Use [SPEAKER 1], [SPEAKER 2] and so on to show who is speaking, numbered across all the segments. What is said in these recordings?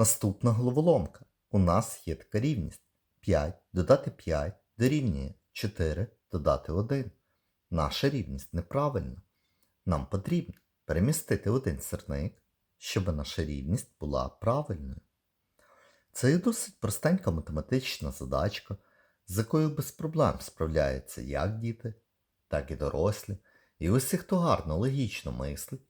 [SPEAKER 1] Наступна головоломка. У нас є така рівність. 5 додати 5 дорівнює 4 додати 1. Наша рівність неправильна. Нам потрібно перемістити один сірник, щоб наша рівність була правильною. Це є досить простенька математична задачка, з якою без проблем справляються як діти, так і дорослі. І усі, хто гарно логічно мислить,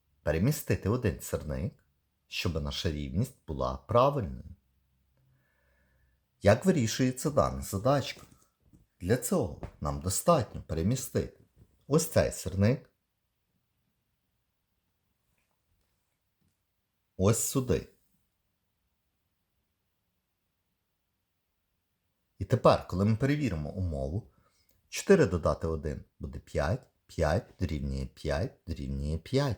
[SPEAKER 1] перемістити один сірник, щоб наша рівність була правильною. Як вирішується дана задачка? Для цього нам достатньо перемістити ось цей сірник ось сюди. І тепер, коли ми перевіримо умову, 4 додати 1 буде 5, 5 дорівнює 5 дорівнює 5.